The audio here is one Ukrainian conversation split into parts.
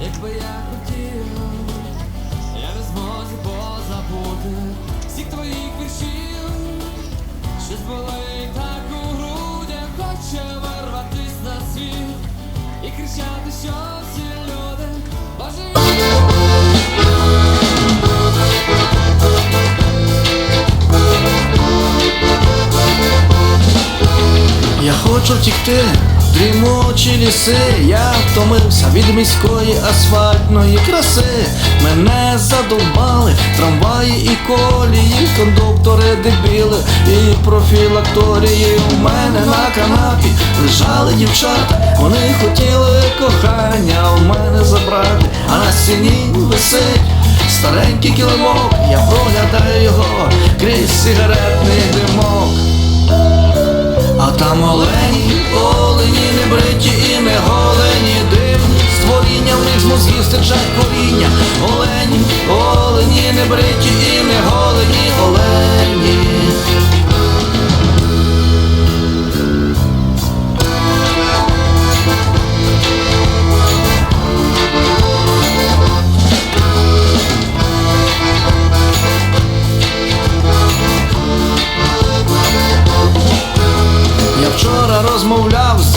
Якби я хотів, я не зможу позабути всіх твоїх віршів, що зболить так у грудях, хоче вирватись на світ і кричати, що всі люди божевільні. Я хочу втікти, в дрімучі ліси, я втомився від міської асфальтної краси. Мене задовбали трамваї і колії, кондуктори дебіли і профілакторії. У мене на канапі лежали дівчата, вони хотіли кохання у мене забрати, а на стіні висить. Старенький килимок, я проглядаю його крізь сигаретний димок. А там олені, олені, не бриті і не голені, дивні створіння, в них з мозгів стичать коріння. Олені, олені, не бриті і не голені,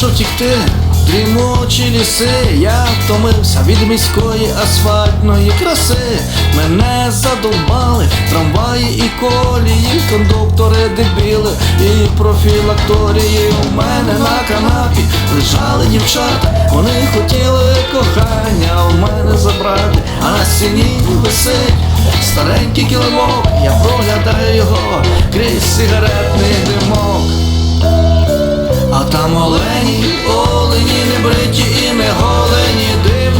хочу втікти, в дрімучі ліси, я втомився від міської асфальтної краси. Мене задовбали трамваї і колії, кондуктори дебіли і профілакторії. У мене на канапі лежали дівчата, вони хотіли кохання у мене забрати, а на стіні висить старенький килимок, я проглядаю його крізь сигаретний димок. А там олені, олені, не бриті і не голені, дивні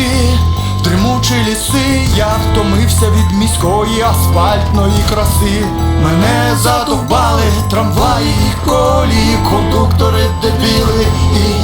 йти в ліси, я втомився від міської асфальтної краси. Мене задовбали трамваї колії, кондуктори дебіли і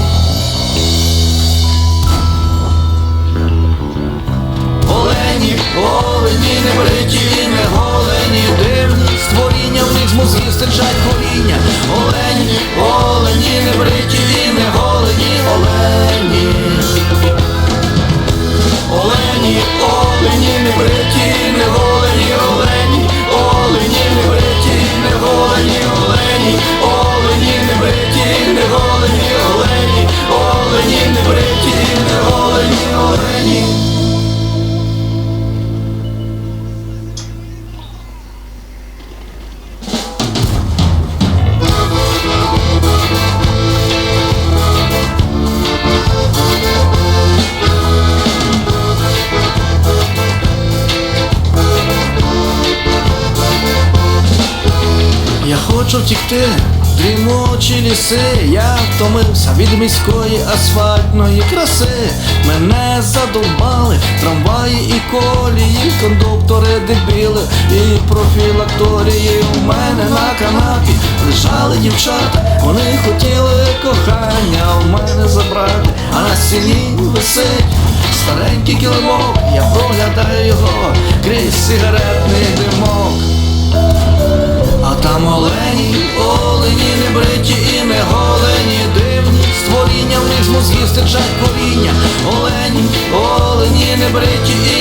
Я хочу втікти, в дрімучі ліси, я втомився від міської асфальтної краси. Мене задовбали трамваї і колії, кондуктори дебіли і профілакторії. У мене на канапі лежали дівчата, вони хотіли кохання у мене забрати, а на стіні висить старенький килимок, я проглядаю його крізь сигаретний створіння в них з мозгів стичать коріння. Олені, олені, не бриті